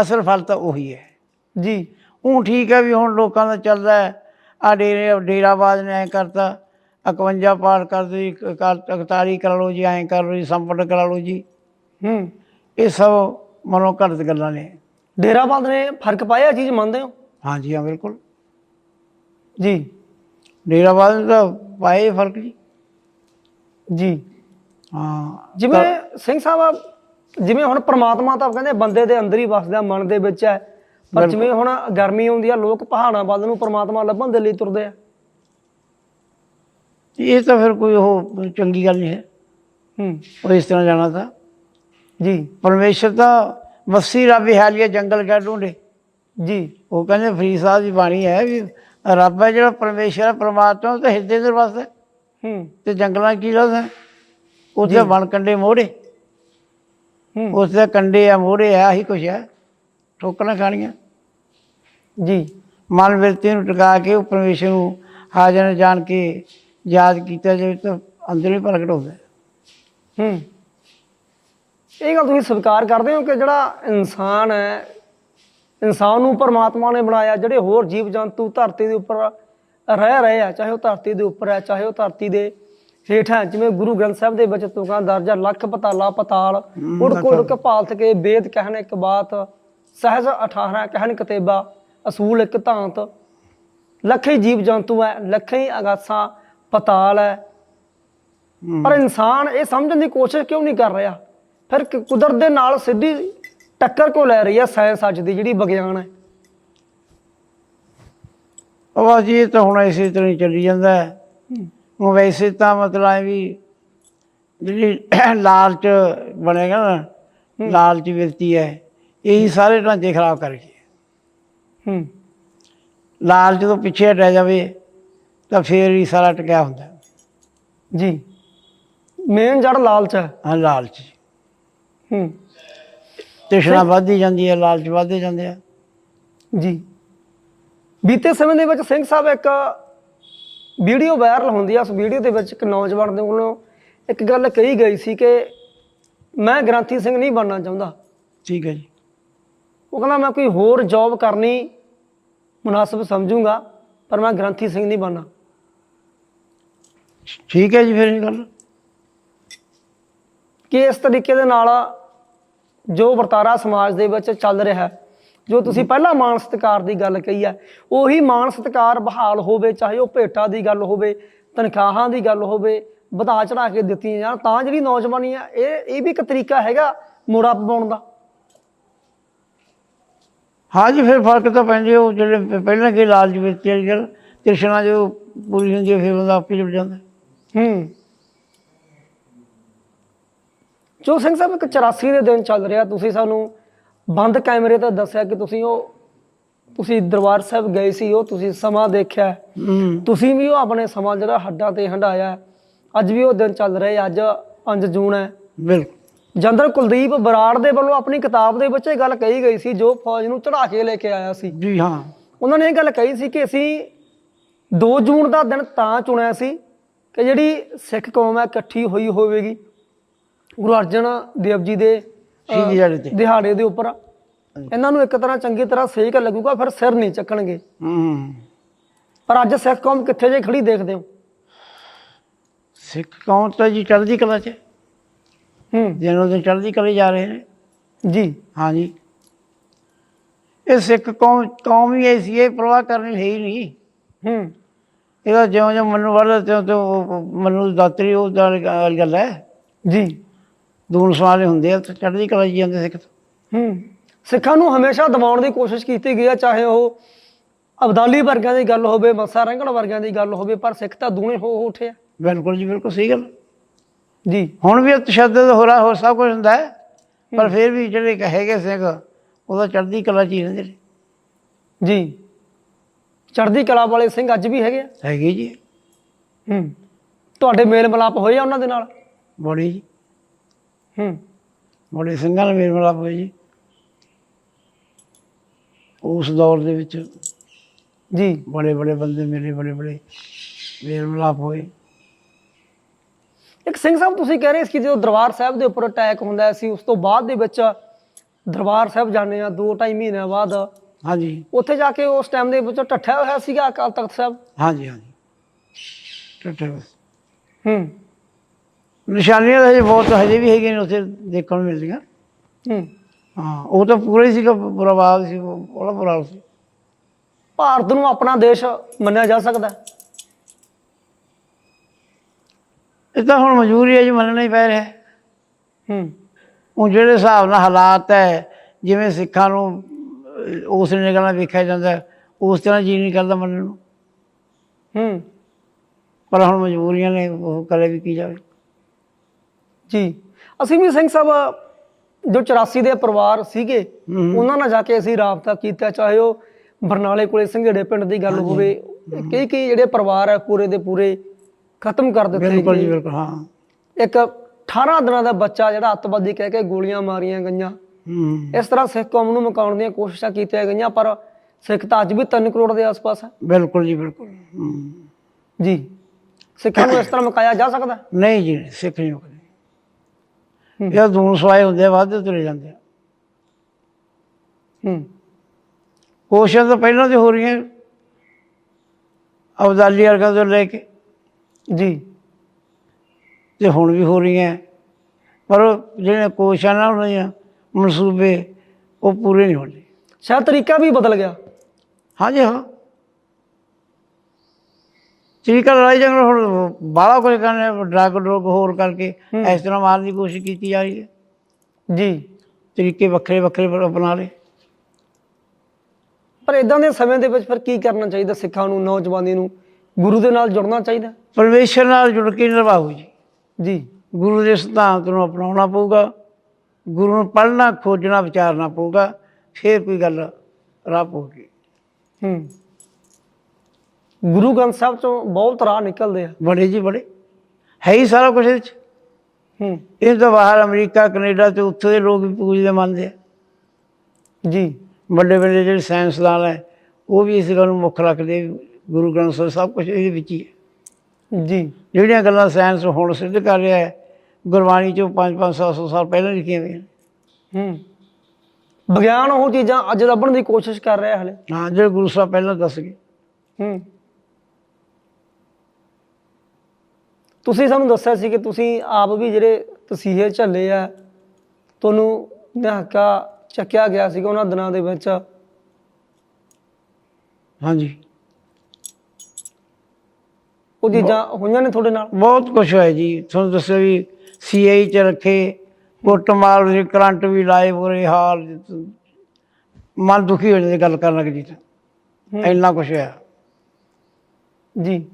ਅਸਲ ਫਲ ਤਾਂ ਉਹੀ ਹੈ। ਜੀ। ਉਹ ਠੀਕ ਹੈ ਵੀ ਹੁਣ ਲੋਕਾਂ ਦਾ ਚੱਲਦਾ ਹੈ। ਆ ਡੇਰੇ ਡੇਰਾਬਾਦ ਨੇ ਐ ਕਰਤਾ। 51 ਪਾਠ ਕਰ ਜੀ 41 ਕਰਾ ਲਓ ਜੀ ਐਂ ਕਰ ਲਓ ਜੀ ਸੰਪਟ ਕਰਾ ਲਓ ਜੀ। ਹੂੰ। ਇਹ ਸਭ ਮਨੋਂ ਘੜਤ ਗੱਲਾਂ ਨੇ। ਡੇਰਾਬੰਦ ਨੇ ਫ਼ਰਕ ਪਾਇਆ ਇਹ ਚੀਜ਼ ਮੰਨਦੇ ਹੋ? ਹਾਂਜੀ ਹਾਂ ਬਿਲਕੁਲ। ਜੀ। ਡੇਰਾਬਾਦ ਨੇ ਤਾਂ ਪਾਏ ਫ਼ਰਕ ਜੀ। ਜੀ। ਹਾਂ ਜਿਵੇਂ ਸਿੰਘ ਸਾਹਿਬ ਜਿਵੇਂ ਹੁਣ ਪ੍ਰਮਾਤਮਾ ਤਾਂ ਕਹਿੰਦੇ ਬੰਦੇ ਦੇ ਅੰਦਰ ਹੀ ਵਸਦਾ ਮਨ ਦੇ ਵਿੱਚ ਹੈ। ਪਰ ਜਿਵੇਂ ਹੁਣ ਗਰਮੀ ਆਉਂਦੀ ਆ ਲੋਕ ਪਹਾੜਾਂ ਵੱਲ ਨੂੰ ਪ੍ਰਮਾਤਮਾ ਲੱਭਣ ਦੇ ਲਈ ਤੁਰਦੇ ਆ। ਇਹ ਤਾਂ ਫਿਰ ਕੋਈ ਉਹ ਚੰਗੀ ਗੱਲ ਨਹੀਂ ਹੈ। ਹੂੰ। ਉਹ ਇਸ ਤਰ੍ਹਾਂ ਜਾਣਾ ਤਾਂ। ਜੀ। ਪਰਮੇਸ਼ਰ ਤਾਂ ਵਸੀ ਰੱਬ ਹਾਲੀਆ ਜੰਗਲ ਕਾ ਢੂੰਡੇ ਜੀ। ਉਹ ਕਹਿੰਦੇ ਫਰੀਦ ਸਾਹਿਬ ਦੀ ਬਾਣੀ ਹੈ ਵੀ ਰੱਬ ਹੈ ਜਿਹੜਾ ਪਰਮੇਸ਼ਰ ਹੈ ਪ੍ਰਮਾਤਮਾ ਉਹ ਤਾਂ ਹਿਰਦੇ ਦੇ ਵਸਦਾ ਹੈ। ਤੇ ਜੰਗਲਾਂ ਕੀ ਲੱਗਦਾ ਉੱਥੇ ਵਣ ਕੰਡੇ ਮੋੜੇ ਉਸ ਦੇ ਕੰਡੇ ਆ ਮੋੜੇ ਆ ਆਹੀ ਕੁਛ ਹੈ ਠੋਕਰਾਂ ਖਾਣੀਆਂ। ਜੀ। ਮਨ ਵਿਰਤੀ ਨੂੰ ਟਿਕਾ ਕੇ ਉਹ ਪਰਮੇਸ਼ਰ ਨੂੰ ਹਾਜ਼ਰ ਜਾਣ ਕੇ ਯਾਦ ਕੀਤਾ ਜਾਵੇ ਤਾਂ ਅੰਦਰ ਹੀ ਪ੍ਰਗਟ ਹੁੰਦਾ ਹੈ। ਹੂੰ। ਇਹ ਗੱਲ ਤੁਸੀਂ ਸਵੀਕਾਰ ਕਰਦੇ ਹੋ ਕਿ ਜਿਹੜਾ ਇਨਸਾਨ ਹੈ ਇਨਸਾਨ ਨੂੰ ਪਰਮਾਤਮਾ ਨੇ ਬਣਾਇਆ ਜਿਹੜੇ ਹੋਰ ਜੀਵ ਜੰਤੂ ਧਰਤੀ ਦੇ ਉੱਪਰ ਰਹਿ ਰਹੇ ਆ ਚਾਹੇ ਉਹ ਧਰਤੀ ਦੇ ਉੱਪਰ ਹੈ ਚਾਹੇ ਉਹ ਧਰਤੀ ਦੇ ਹੇਠ ਜਿਵੇਂ ਗੁਰੂ ਗ੍ਰੰਥ ਸਾਹਿਬ ਦੇ ਵਿੱਚ ਤੁਕਾਂ ਦਰਜਾ ਲੱਖ ਪਤਾਲਾ ਪਤਾਲ ਉੜ ਕੁੜ ਕੇ ਭਾਲਤ ਕੇ ਵੇਦ ਕਹਿਣ ਇੱਕ ਬਾਤ ਸਹਿਜ 18 ਕਹਿਣ ਕਤੇਬਾ ਅਸੂਲ ਇੱਕ ਧਾਂਤ। ਲੱਖੇ ਜੀਵ ਜੰਤੂ ਹੈ ਲੱਖੇ ਅਗਾਸਾਂ ਪਤਾਲ ਹੈ। ਪਰ ਇਨਸਾਨ ਇਹ ਸਮਝਣ ਦੀ ਕੋਸ਼ਿਸ਼ ਕਿਉਂ ਨਹੀਂ ਕਰ ਰਿਹਾ? ਫਿਰ ਕ- ਕੁਦਰਤ ਦੇ ਨਾਲ ਸਿੱਧੀ ਟੱਕਰ ਕਿਉਂ ਲੈ ਰਹੀ ਹੈ ਸਾਇੰਸ ਅੱਜ ਦੀ ਜਿਹੜੀ ਵਿਗਿਆਨ ਹੈ ਆਵਾਜ਼ ਇਹ ਤਾਂ ਹੁਣ ਇਸੇ ਤਰ੍ਹਾਂ ਹੀ ਚੱਲੀ ਜਾਂਦਾ ਹੈ। ਵੈਸੇ ਤਾਂ ਮਤਲਬ ਹੈ ਵੀ ਜਿਹੜੀ ਲਾਲਚ ਬਣੇਗਾ ਨਾ ਲਾਲਚ ਵਿਰਤੀ ਹੈ ਇਹੀ ਸਾਰੇ ਢਾਂਚੇ ਖਰਾਬ ਕਰ ਗਈ ਹੂੰ। ਲਾਲਚ ਤੋਂ ਪਿੱਛੇ ਹਟਿਆ ਜਾਵੇ ਤਾਂ ਫੇਰ ਹੀ ਸਾਰਾ ਟਕਿਆ ਹੁੰਦਾ। ਜੀ। ਮੇਨ ਜੜ ਲਾਲਚ ਹੈ ਹਾਂ ਲਾਲਚ ਹੂੰ। ਤ੍ਰਿਸ਼ਨਾ ਵੱਧਦੀ ਜਾਂਦੀ ਹੈ ਲਾਲਚ ਵੱਧਦੇ ਜਾਂਦੇ ਆ। ਜੀ। ਬੀਤੇ ਸਮੇਂ ਦੇ ਵਿੱਚ ਸਿੰਘ ਸਾਹਿਬ ਇੱਕ ਵੀਡੀਓ ਵਾਇਰਲ ਹੁੰਦੀ ਆ ਉਸ ਵੀਡੀਓ ਦੇ ਵਿੱਚ ਇੱਕ ਨੌਜਵਾਨ ਦੇ ਵੱਲੋਂ ਇੱਕ ਗੱਲ ਕਹੀ ਗਈ ਸੀ ਕਿ ਮੈਂ ਗ੍ਰੰਥੀ ਸਿੰਘ ਨਹੀਂ ਬਣਨਾ ਚਾਹੁੰਦਾ। ਠੀਕ ਹੈ ਜੀ। ਉਹ ਕਹਿੰਦਾ ਮੈਂ ਕੋਈ ਹੋਰ ਜੌਬ ਕਰਨੀ ਮੁਨਾਸਬ ਸਮਝੂੰਗਾ ਪਰ ਮੈਂ ਗ੍ਰੰਥੀ ਸਿੰਘ ਨਹੀਂ ਬਣਨਾ। ਠੀਕ ਹੈ ਜੀ ਫਿਰ ਇਹ ਗੱਲ। ਕਿ ਇਸ ਤਰੀਕੇ ਦੇ ਨਾਲ ਜੋ ਵਰਤਾਰਾ ਸਮਾਜ ਦੇ ਵਿੱਚ ਚੱਲ ਰਿਹਾ ਹੈ ਜੋ ਤੁਸੀਂ ਪਹਿਲਾਂ ਮਾਨ ਸਤਿਕਾਰ ਦੀ ਗੱਲ ਕਹੀ ਹੈ ਉਹੀ ਮਾਨ ਸਤਿਕਾਰ ਬਹਾਲ ਹੋਵੇ ਚਾਹੇ ਉਹ ਭੇਟਾ ਦੀ ਗੱਲ ਹੋਵੇ ਤਨਖਾਹਾਂ ਦੀ ਗੱਲ ਹੋਵੇ ਵਧਾ ਚੜਾ ਕੇ ਦਿੱਤੀਆਂ ਜਾਣ ਤਾਂ ਜਿਹੜੀ ਨੌਜਵਾਨੀ ਆ ਇਹ ਇਹ ਵੀ ਇੱਕ ਤਰੀਕਾ ਹੈਗਾ ਮੋੜਾ ਪਾਉਣ ਦਾ। ਹਾਂ ਜੀ ਫਿਰ ਫ਼ਰਕ ਤਾਂ ਪੈਂਦੇ ਉਹ ਜਿਹੜੇ ਪਹਿਲਾਂ ਕੀ ਲਾਲਚ ਵਿੱਚ ਜਿਹੜੀ ਤ੍ਰਿਸ਼ਨਾ ਜੋ ਪੂਰੀ ਹੁੰਦੀ ਫਿਰ ਬੰਦਾ ਆਪੇ ਜੁੜ ਜਾਂਦਾ। ਹੂੰ। ਜੋ ਸਿੰਘ ਸਾਹਿਬ ਇੱਕ 84 ਦੇ ਦਿਨ ਚੱਲ ਰਿਹਾ ਤੁਸੀਂ ਸਾਨੂੰ ਬੰਦ ਕੈਮਰੇ ਤੇ ਦੱਸਿਆ ਕਿ ਤੁਸੀਂ ਉਹ ਤੁਸੀਂ ਦਰਬਾਰ ਸਾਹਿਬ ਗਏ ਸੀ ਉਹ ਤੁਸੀਂ ਸਮਾਂ ਦੇਖਿਆ। ਤੁਸੀਂ ਵੀ ਉਹ ਆਪਣੇ ਸਮਾਂ ਜਿਹੜਾ ਹੱਡਾਂ ਤੇ ਹੰਡਾਇਆ ਅੱਜ ਵੀ ਉਹ ਦਿਨ ਚੱਲ ਰਹੇ ਅੱਜ 5 ਜੂਨ ਹੈ। ਬਿਲਕੁਲ। ਜਨਰਲ ਕੁਲਦੀਪ ਬਰਾੜ ਦੇ ਵੱਲੋਂ ਆਪਣੀ ਕਿਤਾਬ ਦੇ ਵਿੱਚ ਇਹ ਗੱਲ ਕਹੀ ਗਈ ਸੀ ਜੋ ਫੌਜ ਨੂੰ ਚੜਾ ਕੇ ਲੈ ਕੇ ਆਇਆ ਸੀ। ਜੀ ਹਾਂ। ਉਹਨਾਂ ਨੇ ਇਹ ਗੱਲ ਕਹੀ ਸੀ ਕਿ ਅਸੀਂ 2 ਜੂਨ ਦਾ ਦਿਨ ਤਾਂ ਚੁਣਿਆ ਸੀ ਕਿ ਜਿਹੜੀ ਸਿੱਖ ਕੌਮ ਹੈ ਇਕੱਠੀ ਹੋਈ ਹੋਵੇਗੀ। ਗੁਰੂ ਅਰਜਨ ਦੇਵ ਜੀ ਦੇ ਸ਼ਹੀਦੀ ਦਿਹਾੜੇ ਤੇ। ਦਿਹਾੜੇ ਦੇ ਉੱਪਰ। ਇਹਨਾਂ ਨੂੰ ਇੱਕ ਤਰ੍ਹਾਂ ਚੰਗੀ ਤਰ੍ਹਾਂ ਸੇਕ ਲੱਗੂਗਾ ਫਿਰ ਸਿਰ ਨਹੀਂ ਚੱਕਣਗੇ। ਹੂੰ ਪਰ ਅੱਜ ਸਿੱਖ ਕੌਮ ਕਿੱਥੇ ਜੇ ਖੜੀ ਦੇਖਦੇ ਹੋ? ਸਿੱਖ ਕੌਮ ਤਾਂ ਜੀ ਚੜ੍ਹਦੀ ਕਲਾ 'ਚ। ਹੈ। ਦਿਨੋਂ ਦਿਨ ਚੜ੍ਹਦੀ ਕਲਾ ਜਾ ਰਹੇ ਨੇ। ਜੀ। ਹਾਂ ਜੀ ਇਹ ਸਿੱਖ ਕੌਮ ਕੌਮ ਹੀ ਐਸੀ ਹੈ ਪ੍ਰਵਾਹ ਕਰਨੀ ਹੈ ਹੀ ਨਹੀਂ। ਹੂੰ। ਇਹਦਾ ਜਿਉਂ ਜਿਉਂ ਮਨੂੰ ਵੱਲ ਤਿਉਂ ਤਿਉਂ ਮਨੂੰ ਦਾਤਰੀ ਉਹ ਗੱਲ ਹੈ। ਜੀ। ਦੂਨ ਸਵਾਲੇ ਹੁੰਦੇ ਆ ਤੇ ਚੜ੍ਹਦੀ ਕਲਾ ਜੀ ਜਾਂਦੇ ਸਿੱਖ ਤਾਂ। ਹੂੰ। ਸਿੱਖਾਂ ਨੂੰ ਹਮੇਸ਼ਾ ਦਬਾਉਣ ਦੀ ਕੋਸ਼ਿਸ਼ ਕੀਤੀ ਗਈ ਹੈ ਚਾਹੇ ਉਹ ਅਬਦਾਲੀ ਵਰਗਿਆਂ ਦੀ ਗੱਲ ਹੋਵੇ ਮੱਸਾ ਰੰਗੜ ਵਰਗਿਆਂ ਦੀ ਗੱਲ ਹੋਵੇ ਪਰ ਸਿੱਖ ਤਾਂ ਦੂਣੇ ਹੋ ਹੋ ਉੱਠੇ ਆ। ਬਿਲਕੁਲ ਜੀ ਬਿਲਕੁਲ ਸਹੀ ਗੱਲ। ਜੀ। ਹੁਣ ਵੀ ਤਸ਼ੱਦਦ ਹੋ ਰਿਹਾ ਹੋਰ ਸਭ ਕੁਝ ਹੁੰਦਾ ਹੈ ਪਰ ਫਿਰ ਵੀ ਜਿਹੜੇ ਕ- ਹੈਗੇ ਸਿੰਘ ਉਹਦਾ ਚੜ੍ਹਦੀ ਕਲਾ ਚ ਹੀ ਰਹਿੰਦੇ ਨੇ। ਜੀ। ਚੜ੍ਹਦੀ ਕਲਾ ਵਾਲੇ ਸਿੰਘ ਅੱਜ ਵੀ ਹੈਗੇ ਆ। ਹੈਗੇ ਜੀ। ਹੂੰ। ਤੁਹਾਡੇ ਮੇਲ ਮਿਲਾਪ ਹੋਏ ਆ ਉਹਨਾਂ ਦੇ ਨਾਲ? ਬੜੀ ਜੀ। ਹੂੰ। ਸਿੰਘਾਂ ਨਾਲ ਮੇਲ ਮਿਲਾਪ ਹੋਇਆ ਜੀ ਉਸ ਦੌਰ ਦੇ ਵਿੱਚ ਜੀ। ਬੜੇ ਬੜੇ ਬੰਦੇ ਮੇਰੇ ਬੜੇ ਬੜੇ ਮੇਲ ਮਿਲਾਪ ਹੋਏ। ਇੱਕ ਸਿੰਘ ਸਾਹਿਬ ਤੁਸੀਂ ਕਹਿ ਰਹੇ ਸੀ ਕਿ ਜਦੋਂ ਦਰਬਾਰ ਸਾਹਿਬ ਦੇ ਉੱਪਰ ਅਟੈਕ ਹੁੰਦਾ ਸੀ ਉਸ ਤੋਂ ਬਾਅਦ ਦੇ ਵਿੱਚ ਦਰਬਾਰ ਸਾਹਿਬ ਜਾਂਦੇ ਆ ਦੋ ਢਾਈ ਮਹੀਨਿਆਂ ਬਾਅਦ। ਹਾਂਜੀ। ਉੱਥੇ ਜਾ ਕੇ ਉਸ ਟਾਈਮ ਦੇ ਵਿੱਚ ਠੱਠਿਆ ਹੋਇਆ ਸੀਗਾ ਅਕਾਲ ਤਖਤ ਸਾਹਿਬ? ਹਾਂਜੀ ਹਾਂਜੀ। ਬਸ ਹੂੰ। ਨਿਸ਼ਾਨੀਆਂ ਤਾਂ ਹਜੇ ਬਹੁਤ ਹਜੇ ਵੀ ਹੈਗੀਆਂ ਨੇ ਉੱਥੇ ਦੇਖਣ ਨੂੰ ਮਿਲਦੀਆਂ। ਹੂੰ। ਹਾਂ ਉਹ ਤਾਂ ਪੂਰਾ ਹੀ ਸੀਗਾ ਬਰਬਾਦ ਸੀ ਬੜਾ ਬੁਰਾ ਸੀ। ਭਾਰਤ ਨੂੰ ਆਪਣਾ ਦੇਸ਼ ਮੰਨਿਆ ਜਾ ਸਕਦਾ ਹੈ? ਇਹ ਤਾਂ ਹੁਣ ਮਜਬੂਰੀ ਹੈ ਜੀ ਮੰਨਣਾ ਹੀ ਪੈ ਰਿਹਾ ਹੈ। ਹੂੰ। ਉਹ ਜਿਹੜੇ ਹਿਸਾਬ ਨਾਲ ਹਾਲਾਤ ਹੈ ਜਿਵੇਂ ਸਿੱਖਾਂ ਨੂੰ ਅਹ, ਉਸ ਨਿਗਾਹ ਨਾਲ ਵੇਖਿਆ ਜਾਂਦਾ ਹੈ, ਉਸ ਤਰ੍ਹਾਂ ਜੀ ਨਹੀਂ ਕਰਦਾ ਮੰਨਣ ਨੂੰ। ਹੂੰ। ਪਰ ਹੁਣ ਮਜਬੂਰੀਆਂ ਨੇ ਉਹ ਕਰੇ ਵੀ ਕੀ ਜਾਵੇ। ਜੀ। ਅਸੀਂ ਵੀ ਸਿੰਘ ਸਾਹਿਬ ਜੋ 84 ਦੇ ਪਰਿਵਾਰ ਸੀਗੇ। ਉਹਨਾਂ ਨਾਲ ਜਾ ਕੇ ਅਸੀਂ ਰਾਬਤਾ ਕੀਤਾ ਚਾਹੇ ਉਹ ਬਰਨਾਲੇ ਕੋਲੇ ਸੰਘੇੜੇ ਪਿੰਡ ਦੀ ਗੱਲ ਹੋਵੇ ਕਈ ਕਈ ਜਿਹੜੇ ਪਰਿਵਾਰ ਹੈ ਪੂਰੇ ਦੇ ਪੂਰੇ ਖਤਮ ਕਰ ਦਿੱਤੇ ਬਿਲਕੁਲ ਜੀ ਬਿਲਕੁਲ ਹਾਂ। ਇੱਕ 18 ਦਿਨਾਂ ਦਾ ਬੱਚਾ ਜਿਹੜਾ ਅੱਤਵਾਦੀ ਕਹਿ ਕੇ ਗੋਲੀਆਂ ਮਾਰੀਆਂ ਗਈਆਂ। ਇਸ ਤਰ੍ਹਾਂ ਸਿੱਖ ਕੌਮ ਨੂੰ ਮੁਕਾਉਣ ਦੀਆਂ ਕੋਸ਼ਿਸ਼ਾਂ ਕੀਤੀਆਂ ਗਈਆਂ ਪਰ ਸਿੱਖ ਤਾਂ ਅੱਜ ਵੀ 3 ਕਰੋੜ ਦੇ ਆਸ-ਪਾਸ ਹੈ ਬਿਲਕੁਲ ਜੀ ਬਿਲਕੁਲ ਜੀ। ਸਿੱਖਾਂ ਨੂੰ ਇਸ ਤਰ੍ਹਾਂ ਮੁਕਾਇਆ ਜਾ ਸਕਦਾ? ਨਹੀਂ ਜੀ ਸਿੱਖ ਨਹੀਂ ਮੁਕਦੇ। ਹੂੰ। ਇਹ ਦੂਨ ਸਵਾਏ ਹੁੰਦੇ ਆ, ਵੱਧ ਤੁਰੇ ਜਾਂਦੇ ਹੂੰ। ਕੋਸ਼ਿਸ਼ਾਂ ਤਾਂ ਪਹਿਲਾਂ ਤੇ ਹੋ ਰਹੀਆਂ। ਅਬਦਾਲੀ ਵਰਗਾ ਤੋਂ ਲੈ ਕੇ ਜੀ। ਤੇ ਹੁਣ ਵੀ ਹੋ ਰਹੀਆਂ। ਪਰ ਜਿਹੜੇ ਕੋਸ਼ਿਸ਼ਾਂ ਨਾਲ ਹੋਈਆਂ ਮਨਸੂਬੇ ਉਹ ਪੂਰੇ ਨਹੀਂ ਹੁੰਦੇ ਸ਼ਾਇਦ ਤਰੀਕਾ ਵੀ ਬਦਲ ਗਿਆ। ਹਾਂਜੀ ਹਾਂ। ਤਰੀਕਾ ਲੜਾਈ ਜੰਗ ਹੁਣ ਬਾਲਾ ਕੁਝ ਕਰਨੇ ਡਰਗ ਡਰਗ ਹੋਰ ਕਰਕੇ ਇਸ ਤਰ੍ਹਾਂ ਮਾਰਨ ਦੀ ਕੋਸ਼ਿਸ਼ ਕੀਤੀ ਜਾ ਰਹੀ ਹੈ। ਜੀ। ਤਰੀਕੇ ਵੱਖਰੇ ਵੱਖਰੇ ਅਪਣਾ ਲਏ। ਪਰ ਇਦਾਂ ਦੇ ਸਮੇਂ ਦੇ ਵਿੱਚ ਫਿਰ ਕੀ ਕਰਨਾ ਚਾਹੀਦਾ ਸਿੱਖਾਂ ਨੂੰ ਨੌਜਵਾਨੀ ਨੂੰ? ਗੁਰੂ ਦੇ ਨਾਲ ਜੁੜਨਾ ਚਾਹੀਦਾ? ਪਰਮੇਸ਼ਰ ਨਾਲ ਜੁੜ ਕੇ ਨਿਭਾਓ ਜੀ। ਜੀ। ਗੁਰੂ ਦੇ ਸਿਧਾਂਤ ਨੂੰ ਅਪਣਾਉਣਾ ਪਊਗਾ। ਗੁਰੂ ਨੂੰ ਪੜ੍ਹਨਾ ਖੋਜਣਾ ਵਿਚਾਰਨਾ ਪਊਗਾ। ਫੇਰ ਕੋਈ ਗੱਲ ਰਾਹ ਪਊਗੀ ਹੂੰ। ਗੁਰੂ ਗ੍ਰੰਥ ਸਾਹਿਬ ਚੋਂ ਬਹੁਤ ਰਾਹ ਨਿਕਲਦੇ ਆ। ਬੜੇ ਜੀ ਬੜੇ। ਹੈ ਹੀ ਸਾਰਾ ਕੁਝ ਇਹਦੇ ਚ। ਹੂੰ। ਇਹ ਤਾਂ ਬਾਹਰ ਅਮਰੀਕਾ ਕੈਨੇਡਾ ਤੇ ਉੱਥੇ ਦੇ ਲੋਕ ਵੀ ਪੂਜਦੇ ਮੰਨਦੇ ਆ। ਜੀ। ਵੱਡੇ ਵੱਡੇ ਜਿਹੜੇ ਸਾਇੰਸਦਾਨ ਹੈ ਉਹ ਵੀ ਇਸ ਗੱਲ ਨੂੰ ਮੁੱਖ ਰੱਖਦੇ ਗੁਰੂ ਗ੍ਰੰਥ ਸਾਹਿਬ ਸਭ ਕੁਝ ਇਹਦੇ ਵਿੱਚ ਹੀ ਹੈ। ਜੀ। ਜਿਹੜੀਆਂ ਗੱਲਾਂ ਸਾਇੰਸ ਹੁਣ ਸਿੱਧ ਕਰ ਰਿਹਾ ਹੈ ਗੁਰਬਾਣੀ ਚੋਂ 5-5 700 ਸਾਲ ਪਹਿਲਾਂ ਲਿਖੀਆਂ ਹੋਈਆਂ। ਹੂੰ। ਵਿਗਿਆਨ ਉਹ ਚੀਜ਼ਾਂ ਅੱਜ ਲੱਭਣ ਦੀ ਕੋਸ਼ਿਸ਼ ਕਰ ਰਿਹਾ ਹਲੇ। ਹਾਂ ਜਿਹੜੇ ਗੁਰੂ ਸਾਹਿਬ ਪਹਿਲਾਂ ਦੱਸ ਗਏ। ਹੂੰ। ਤੁਸੀਂ ਸਾਨੂੰ ਦੱਸਿਆ ਸੀ ਕਿ ਤੁਸੀਂ ਆਪ ਵੀ ਜਿਹੜੇ ਤਸੀਹੇ ਝੱਲੇ ਆ ਤੁਹਾਨੂੰ ਨਿਹਕਾ ਚੱਕਿਆ ਗਿਆ ਸੀਗਾ ਉਹਨਾਂ ਦਿਨਾਂ ਦੇ ਵਿੱਚ। ਹਾਂਜੀ। ਉਹ ਚੀਜ਼ਾਂ ਹੋਈਆਂ ਨੇ ਤੁਹਾਡੇ ਨਾਲ? ਬਹੁਤ ਕੁਝ ਹੋਇਆ ਜੀ। ਤੁਹਾਨੂੰ ਦੱਸਿਆ ਵੀ ਸੀਆਈ ਚ ਰੱਖੇ ਕੁੱਟਮਾਰ ਦੇ ਕਰੰਟ ਵੀ ਲਾਏ ਬੁਰੇ ਹਾਲ ਮਨ ਦੁਖੀ ਹੋ ਜਾਂਦੇ ਗੱਲ ਕਰਨ ਲੱਗ ਜੀ ਤਾਂ। ਹੂੰ। ਇੰਨਾ ਕੁਝ ਹੋਇਆ। ਜੀ।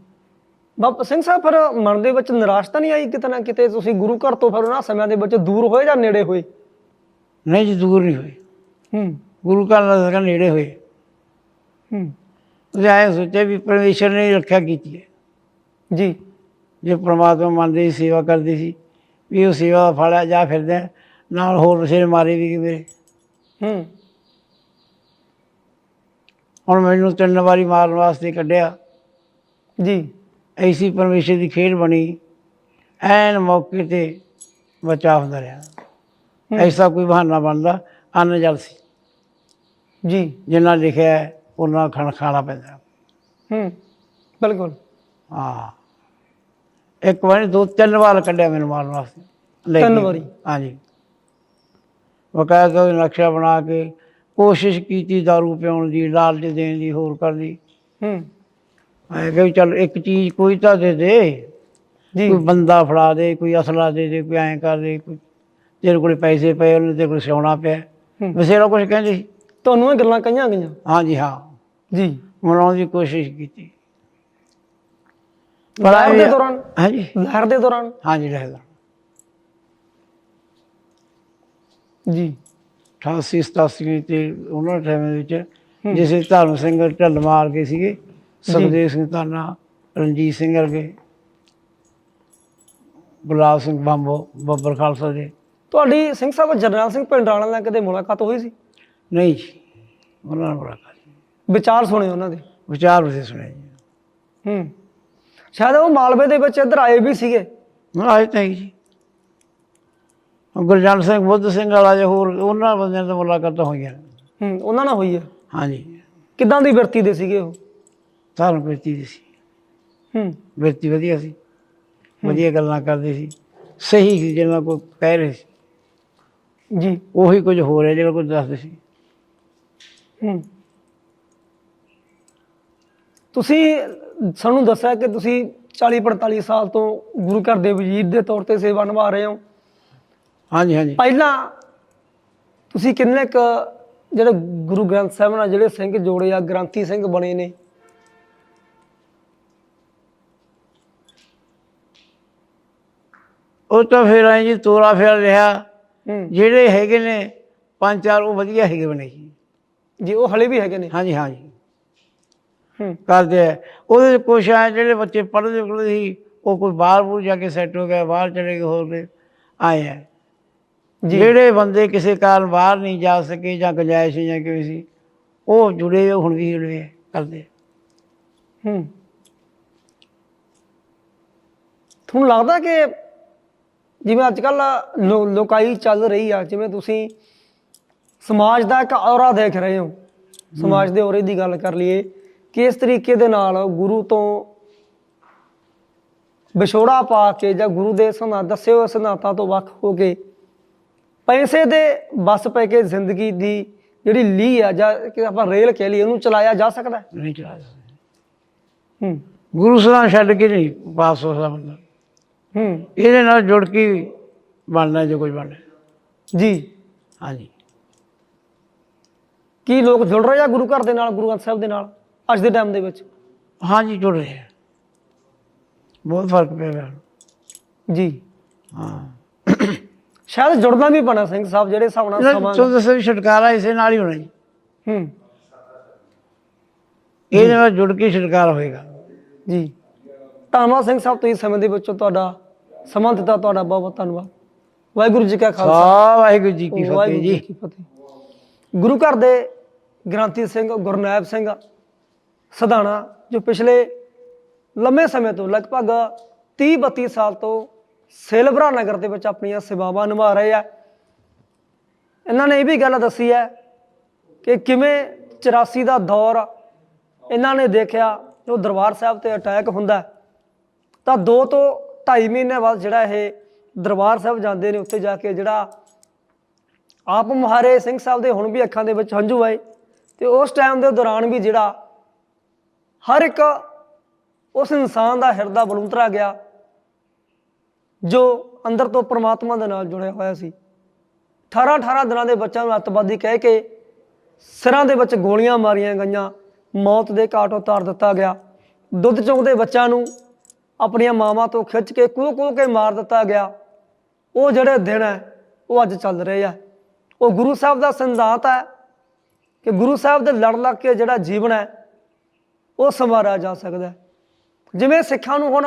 ਬਾਬਾ ਸਿੰਘ ਸਾਹਿਬ ਫਿਰ ਮਨ ਦੇ ਵਿੱਚ ਨਿਰਾਸ਼ਤਾ ਨਹੀਂ ਆਈ ਕਿਤੇ ਨਾ ਕਿਤੇ? ਤੁਸੀਂ ਗੁਰੂ ਘਰ ਤੋਂ ਫਿਰ ਉਹਨਾਂ ਸਮਿਆਂ ਦੇ ਵਿੱਚ ਦੂਰ ਹੋਏ ਜਾਂ ਨੇੜੇ ਹੋਏ? ਨਹੀਂ ਜੀ ਦੂਰ ਨਹੀਂ ਹੋਏ। ਹੂੰ। ਗੁਰੂ ਘਰ ਦਾ ਸਗਾ ਨੇੜੇ ਹੋਏ। ਹੂੰ। ਤੁਸੀਂ ਐਂ ਸੋਚਿਆ ਵੀ ਪਰਮੇਸ਼ਰ ਨੇ ਰੱਖਿਆ ਕੀਤੀ ਹੈ ਜੀ। ਜੇ ਪ੍ਰਮਾਤਮਾ ਮੰਨਦੇ ਸੀ ਸੇਵਾ ਕਰਦੇ ਸੀ ਵੀ ਉਹ ਸੇਵਾ ਦਾ ਫਲ ਹੈ ਜਾ ਫਿਰਦੇ ਆ, ਨਾਲ ਹੋਰ ਬਥੇਰੇ ਮਾਰੇ ਵੀ ਮੇਰੇ ਹੂੰ। ਹੁਣ ਮੈਨੂੰ ਤਿੰਨ ਵਾਰੀ ਮਾਰਨ ਵਾਸਤੇ ਕੱਢਿਆ। ਜੀ। ਐਸੀ ਪਰਮੇਸ਼ਰ ਦੀ ਖੇਡ ਬਣੀ ਐਨ ਮੌਕੇ ਤੇ ਬਚਾ ਹੁੰਦਾ ਰਿਹਾ। ਐਸਾ ਕੋਈ ਬਹਾਨਾ ਬਣਦਾ ਅੰਨ ਜਲ ਸੀ। ਜੀ। ਜਿੰਨਾ ਲਿਖਿਆ ਉਹਨਾਂ ਖਾਣਾ ਖਾਣਾ ਪੈਂਦਾ। ਹੂੰ ਬਿਲਕੁਲ। ਹਾਂ। ਇੱਕ ਵਾਰੀ ਦੋ ਤਿੰਨ ਵਾਰ ਕੱਢਿਆ ਮੈਨੂੰ ਮਾਰਨ ਵਾਸਤੇ। ਲੈ ਤਿੰਨ। ਵਾਰੀ? ਹਾਂਜੀ। ਬਕਾਇਦਾ ਨਕਸ਼ਾ ਬਣਾ ਕੇ ਕੋਸ਼ਿਸ਼ ਕੀਤੀ दारू ਪਿਉਣ ਦੀ ਲਾਲਚ ਦੇਣ ਦੀ ਹੋਰ ਕਰਦੀ। ਹੂੰ। ਕਿਹਾ ਵੀ ਚੱਲ ਇੱਕ ਚੀਜ਼ ਕੋਈ ਤਾਂ ਦੇ ਦੇ। ਜੀ। ਕੋਈ ਬੰਦਾ ਫੜਾ ਦੇ ਕੋਈ ਅਸਲਾ ਦੇ ਦੇ ਕੋਈ ਐਂ ਕਰ ਦੇ ਕੋਈ ਤੇਰੇ ਕੋਲ ਪੈਸੇ ਪਏ ਉਹਨੇ ਤੇਰੇ ਕੋਲ ਸਿਆਉਣਾ ਪਿਆ। ਬਸੇਰਾ ਕੁਝ ਕਹਿੰਦੇ ਸੀ। ਤੁਹਾਨੂੰ ਇਹ ਗੱਲਾਂ ਕਹੀਆਂ ਗਈਆਂ? ਹਾਂਜੀ ਹਾਂ। ਜੀ। ਮਨਾਉਣ ਦੀ ਕੋਸ਼ਿਸ਼ ਕੀਤੀ। ਲਹਿਰ ਦੇ ਦੌਰਾਨ? ਹਾਂਜੀ ਲਹਿਰ ਦੇ ਦੌਰਾਨ? ਹਾਂਜੀ ਰਹਿਦਾ ਜੀ। 88 87 ਤੇ ਉਹਨਾਂ ਟਾਈਮ ਦੇ ਵਿੱਚ ਜਿਸੇ ਧਰਮ ਸਿੰਘ ਢੱਲ ਮਾਰ ਕੇ ਸੀਗੇ ਸੁਖਦੇਵ ਸਿੰਘ ਧਾਨਾ ਰਣਜੀਤ ਸਿੰਘ ਵਰਗੇ। ਗੁਲਾਬ ਸਿੰਘ ਬੰਬੋ ਬੱਬਰ ਖਾਲਸਾ ਦੇ ਤੁਹਾਡੀ ਸਿੰਘ ਸਾਹਿਬ ਜਰਨੈਲ ਸਿੰਘ ਪਿੰਡ ਵਾਲਿਆਂ ਨਾਲ ਕਦੇ ਮੁਲਾਕਾਤ ਹੋਈ ਸੀ? ਨਹੀਂ ਜੀ ਉਹਨਾਂ ਨੇ ਬੜਾ ਕਰ ਵਿਚਾਰ ਸੁਣੇ ਉਹਨਾਂ ਦੇ? ਵਿਚਾਰ ਉਸੇ ਸੁਣਿਆ ਜੀ। ਹੂੰ। ਸ਼ਾਇਦ ਉਹ ਮਾਲਵੇ ਦੇ ਵਿੱਚ ਇੱਧਰ ਆਏ ਵੀ ਸੀਗੇ। ਆਏ ਤਾਂ ਜੀ। ਗੁਰਜਨ ਸਿੰਘ ਬੁੱਧ ਸਿੰਘ ਵਾਲਾ ਜੇ ਹੋਰ ਉਹਨਾਂ ਬੰਦਿਆਂ ਤੋਂ ਮੁਲਾਕਾਤਾਂ ਹੋਈਆਂ। ਹੂੰ ਉਹਨਾਂ ਨਾਲ ਹੋਈ ਹੈ ਹਾਂਜੀ। ਕਿੱਦਾਂ ਦੀ ਵਿਰਤੀ ਦੇ ਸੀਗੇ ਉਹ? ਧਰਮ ਪ੍ਰਤੀ ਦੀ ਸੀ। ਹੂੰ। ਵਿਰਤੀ ਵਧੀਆ ਸੀ। ਵਧੀਆ ਗੱਲਾਂ ਕਰਦੇ ਸੀ। ਸਹੀ ਸੀ ਜਿਵੇਂ ਕੋਈ ਕਹਿ ਰਹੇ ਸੀ। ਜੀ। ਉਹੀ ਕੁਝ ਹੋ ਰਿਹਾ ਜਿਹੜਾ ਕੁਝ ਦੱਸਦੇ ਸੀ। ਹੂੰ। ਤੁਸੀਂ ਸਾਨੂੰ ਦੱਸਿਆ ਕਿ ਤੁਸੀਂ 40 45 ਸਾਲ ਤੋਂ ਗੁਰੂ ਘਰ ਦੇ ਵਜ਼ੀਰ ਦੇ ਤੌਰ ਤੇ ਸੇਵਾ ਨਿਭਾ ਰਹੇ ਹੋ। ਹਾਂਜੀ ਹਾਂਜੀ। ਪਹਿਲਾਂ ਤੁਸੀਂ ਕਿੰਨੇ ਕ ਜਿਹੜੇ ਗੁਰੂ ਗ੍ਰੰਥ ਸਾਹਿਬ ਨਾਲ ਜਿਹੜੇ ਸਿੰਘ ਜੋੜੇ ਆ ਗ੍ਰੰਥੀ ਸਿੰਘ ਬਣੇ ਨੇ? ਉਹ ਤਾਂ ਫਿਰ ਐਂ ਜੀ ਤੋਰਾ ਫੇਰ ਰਿਹਾ। ਹੂੰ। ਜਿਹੜੇ ਹੈਗੇ ਨੇ ਪੰਜ ਚਾਰ ਉਹ ਵਧੀਆ ਹੈਗੇ ਬਣੇ ਜੀ ਜੀ ਉਹ ਹਲੇ ਵੀ ਹੈਗੇ ਨੇ? ਹਾਂਜੀ ਹਾਂਜੀ। ਹੂੰ। ਕਰਦੇ ਆ। ਉਹਦੇ ਕੁਛ ਆ ਜਿਹੜੇ ਬੱਚੇ ਪੜ੍ਹਦੇ ਪੜ੍ਹਦੇ ਸੀ ਉਹ ਕੋਈ ਬਾਹਰ ਬੂਰ ਜਾ ਕੇ ਸੈੱਟ ਹੋ ਗਿਆ ਬਾਹਰ ਚਲੇ ਗਏ ਹੋਰ ਗਏ ਆਏ ਆ। ਜਿਹੜੇ ਬੰਦੇ ਕਿਸੇ ਕਾਰਨ ਬਾਹਰ ਨਹੀਂ ਜਾ ਸਕੇ ਜਾਂ ਗੁੰਜਾਇਸ਼ ਜਾਂ ਕਿਵੇਂ ਸੀ ਉਹ ਜੁੜੇ ਹੁਣ ਵੀ ਜੁੜੇ ਕਰਦੇ ਹੂੰ। ਤੁਹਾਨੂੰ ਲੱਗਦਾ ਕਿ ਜਿਵੇਂ ਅੱਜ ਕੱਲ ਲੋਕਾਈ ਚੱਲ ਰਹੀ ਆ ਜਿਵੇਂ ਤੁਸੀਂ ਸਮਾਜ ਦਾ ਇੱਕ ਔਰਾ ਦੇਖ ਰਹੇ ਹੋ। ਸਮਾਜ ਦੇ ਔਰੇ ਦੀ ਗੱਲ ਕਰ ਲਈਏ ਕਿ ਇਸ ਤਰੀਕੇ ਦੇ ਨਾਲ ਗੁਰੂ ਤੋਂ ਵਿਛੋੜਾ ਪਾ ਕੇ ਜਾਂ ਗੁਰੂ ਦੇ ਸਿਧਾਂਤ ਦੱਸੇ ਹੋਏ ਸਿਧਾਂਤਾਂ ਤੋਂ ਵੱਖ ਹੋ ਕੇ ਪੈਸੇ ਦੇ ਬਸ ਪੈ ਕੇ ਜ਼ਿੰਦਗੀ ਦੀ ਜਿਹੜੀ ਲੀ ਆ ਜਾਂ ਕਿ ਆਪਾਂ ਰੇਲ ਕਹਿ ਲਈਏ ਉਹਨੂੰ ਚਲਾਇਆ ਜਾ ਸਕਦਾ? ਨਹੀਂ ਚਲਾ ਸਕਦੇ। ਹੂੰ। ਗੁਰੂ ਸਦਾ ਛੱਡ ਕੇ ਨਹੀਂ ਪਾਸ ਹੋ ਸਕਦਾ। ਬੰਦਾ ਹੂੰ। ਇਹਦੇ ਨਾਲ ਜੁੜ ਕੇ ਬਣਨਾ ਜੋ ਕੁਝ ਬਣਨਾ ਜੀ। ਹਾਂਜੀ। ਕੀ ਲੋਕ ਜੁੜ ਰਹੇ ਆ ਗੁਰੂ ਘਰ ਦੇ ਨਾਲ ਗੁਰੂ ਗ੍ਰੰਥ ਸਾਹਿਬ ਦੇ ਨਾਲ ਅੱਜ ਦੇ ਟਾਈਮ ਦੇ ਵਿੱਚ? ਹਾਂਜੀ ਜੁੜ ਰਹੇ ਆ। ਬਹੁਤ ਫ਼ਰਕ ਪਿਆ ਹੋਇਆ ਜੀ। ਹਾਂ। ਸ਼ਾਇਦ ਜੁੜਨਾ ਵੀ ਪੈਣਾ ਸਿੰਘ ਸਾਹਿਬ ਜਿਹੜੇ ਹਿਸਾਬ ਨਾਲ ਸਮਾਂ ਦੱਸਿਆ ਵੀ ਛੁਟਕਾਰਾ ਇਸੇ ਨਾਲ ਹੀ ਹੋਣਾ ਜੀ। ਹੂੰ। ਇਹਦੇ ਨਾਲ ਜੁੜ ਕੇ ਛੁਟਕਾਰਾ ਹੋਏਗਾ। ਜੀ। ਧੰਨਵਾਦ ਸਿੰਘ ਸਾਹਿਬ ਤੁਸੀਂ ਸਮੇਂ ਦੇ ਵਿੱਚੋਂ ਤੁਹਾਡਾ ਸਮਾਂ ਦਿੱਤਾ ਤੁਹਾਡਾ ਬਹੁਤ ਬਹੁਤ ਧੰਨਵਾਦ। ਵਾਹਿਗੁਰੂ ਜੀ ਕਾ ਖਾਲਸਾ। ਸਾ ਵਾਹਿਗੁਰੂ ਜੀ ਕੀ ਫਤਿਹ ਵਾਹਿਗੁਰੂ ਜੀ ਕੀ ਫਤਿਹ। ਗੁਰੂ ਘਰ ਦੇ ਗ੍ਰੰਥੀ ਸਿੰਘ ਗੁਰਨੈਬ ਸਿੰਘ ਸਧਾਣਾ ਜੋ ਪਿਛਲੇ ਲੰਮੇ ਸਮੇਂ ਤੋਂ ਲਗਭਗ 30 32 ਸਾਲ ਤੋਂ ਸਿਲਵਰਾ ਨਗਰ ਦੇ ਵਿੱਚ ਆਪਣੀਆਂ ਸੇਵਾਵਾਂ ਨਿਭਾ ਰਹੇ ਆ। ਇਹਨਾਂ ਨੇ ਇਹ ਵੀ ਗੱਲ ਦੱਸੀ ਹੈ ਕਿ ਕਿਵੇਂ 84 ਦਾ ਦੌਰ ਇਹਨਾਂ ਨੇ ਦੇਖਿਆ ਜੋ ਦਰਬਾਰ ਸਾਹਿਬ ਤੇ ਅਟੈਕ ਹੁੰਦਾ ਹੈ, ਤਾਂ 2 ਤੋਂ 2.5 ਮਹੀਨੇ ਬਾਅਦ ਜਿਹੜਾ ਇਹ ਦਰਬਾਰ ਸਾਹਿਬ ਜਾਂਦੇ ਨੇ ਉੱਥੇ ਜਾ ਕੇ ਜਿਹੜਾ ਆਪ ਮੁਹਾਰੇ ਸਿੰਘ ਸਾਹਿਬ ਦੇ ਹੁਣ ਵੀ ਅੱਖਾਂ ਦੇ ਵਿੱਚ ਹੰਝੂ ਆਏ ਤੇ ਉਸ ਟਾਈਮ ਦੇ ਦੌਰਾਨ ਵੀ ਜਿਹੜਾ ਹਰ ਇੱਕ ਉਸ ਇਨਸਾਨ ਦਾ ਹਿਰਦਾ ਬਲੂੰਤਰਾ ਗਿਆ ਜੋ ਅੰਦਰ ਤੋਂ ਪ੍ਰਮਾਤਮਾ ਦੇ ਨਾਲ ਜੁੜਿਆ ਹੋਇਆ ਸੀ। 18 18 ਦਿਨਾਂ ਦੇ ਬੱਚਿਆਂ ਨੂੰ ਅੱਤਵਾਦੀ ਕਹਿ ਕੇ ਸਿਰਾਂ ਦੇ ਵਿੱਚ ਗੋਲੀਆਂ ਮਾਰੀਆਂ ਗਈਆਂ, ਮੌਤ ਦੇ ਘਾਟ ਉਤਾਰ ਦਿੱਤਾ ਗਿਆ। ਦੁੱਧ ਚੁੰਗਦੇ ਬੱਚਿਆਂ ਨੂੰ ਆਪਣੀਆਂ ਮਾਵਾਂ ਤੋਂ ਖਿੱਚ ਕੇ ਕੂਹ ਕੂਹ ਕੇ ਮਾਰ ਦਿੱਤਾ ਗਿਆ। ਉਹ ਜਿਹੜੇ ਦਿਨ ਹੈ, ਉਹ ਅੱਜ ਚੱਲ ਰਹੇ ਆ। ਉਹ ਗੁਰੂ ਸਾਹਿਬ ਦਾ ਸਿਧਾਂਤ ਹੈ ਕਿ ਗੁਰੂ ਸਾਹਿਬ ਦੇ ਲੜ ਲੱਗ ਕੇ ਜਿਹੜਾ ਜੀਵਨ ਹੈ, ਉਹ ਸੰਵਾਰਿਆ ਜਾ ਸਕਦਾ ਜਿਵੇਂ ਸਿੱਖਾਂ ਨੂੰ ਹੁਣ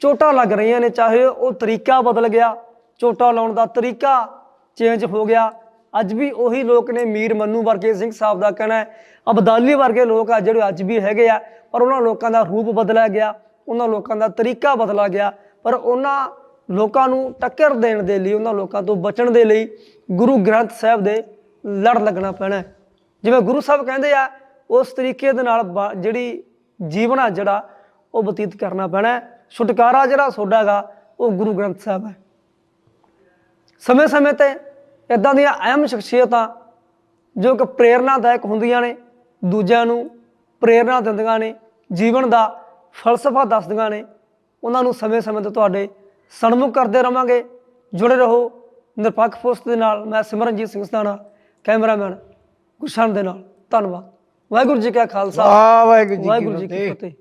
ਚੋਟਾਂ ਲੱਗ ਰਹੀਆਂ ਨੇ, ਚਾਹੇ ਉਹ ਤਰੀਕਾ ਬਦਲ ਗਿਆ, ਚੋਟਾਂ ਲਾਉਣ ਦਾ ਤਰੀਕਾ ਚੇਂਜ ਹੋ ਗਿਆ। ਅੱਜ ਵੀ ਉਹੀ ਲੋਕ ਨੇ ਮੀਰ ਮੰਨੂ ਵਰਗੇ ਸਿੰਘ ਸਾਹਿਬ ਦਾ ਕਹਿਣਾ ਹੈ ਅਬਦਾਲੀ ਵਰਗੇ ਲੋਕ ਆ ਜਿਹੜੇ ਅੱਜ ਵੀ ਹੈਗੇ ਆ, ਪਰ ਉਹਨਾਂ ਲੋਕਾਂ ਦਾ ਰੂਪ ਬਦਲਿਆ ਗਿਆ, ਉਹਨਾਂ ਲੋਕਾਂ ਦਾ ਤਰੀਕਾ ਬਦਲਾ ਗਿਆ, ਪਰ ਉਹਨਾਂ ਲੋਕਾਂ ਨੂੰ ਟੱਕਰ ਦੇਣ ਦੇ ਲਈ, ਉਹਨਾਂ ਲੋਕਾਂ ਤੋਂ ਬਚਣ ਦੇ ਲਈ ਗੁਰੂ ਗ੍ਰੰਥ ਸਾਹਿਬ ਦੇ ਲੜ ਲੱਗਣਾ ਪੈਣਾ ਜਿਵੇਂ ਗੁਰੂ ਸਾਹਿਬ ਕਹਿੰਦੇ ਆ, ਉਸ ਤਰੀਕੇ ਦੇ ਨਾਲ ਬਾ- ਜਿਹੜੀ ਜੀਵਨ ਆ ਜਿਹੜਾ, ਉਹ ਬਤੀਤ ਕਰਨਾ ਪੈਣਾ ਛੁਟਕਾਰਾ ਜਿਹੜਾ ਸੋਡਾਗਾ ਉਹ ਗੁਰੂ ਗ੍ਰੰਥ ਸਾਹਿਬ ਹੈ। ਸਮੇਂ-ਸਮੇਂ ਤੇ ਇਦਾਂ ਦੀਆਂ ਅਹਿਮ ਸ਼ਖਸੀਅਤਾਂ ਜੋ ਕਿ ਪ੍ਰੇਰਨਾਦਾਇਕ ਹੁੰਦੀਆਂ ਨੇ ਦੂਜਿਆਂ ਨੂੰ ਪ੍ਰੇਰਨਾ ਦਿੰਦੀਆਂ ਨੇ ਜੀਵਨ ਦਾ ਫਲਸਫਾ ਦੱਸਦੀਆਂ ਨੇ। ਉਹਨਾਂ ਨੂੰ ਸਮੇਂ-ਸਮੇਂ ਤੇ ਤੁਹਾਡੇ ਸਨਮੁਖ ਕਰਦੇ ਰਵਾਂਗੇ। ਜੁੜੇ ਰਹੋ ਨਿਰਪੱਖ ਪੋਸਟ ਦੇ ਨਾਲ। ਮੈਂ ਸਿਮਰਨਜੀਤ ਸਿੰਘ ਸਤਾਣਾ ਕੈਮਰਾਮੈਨ ਗੁਸ਼ਨ ਦੇ ਨਾਲ। ਧੰਨਵਾਦ। ਵਾਹਿਗੁਰੂ ਜੀ ਕਾ ਖਾਲਸਾ। ਵਾਹਿਗੁਰੂ ਜੀ ਕੀ ਫਤਿਹ।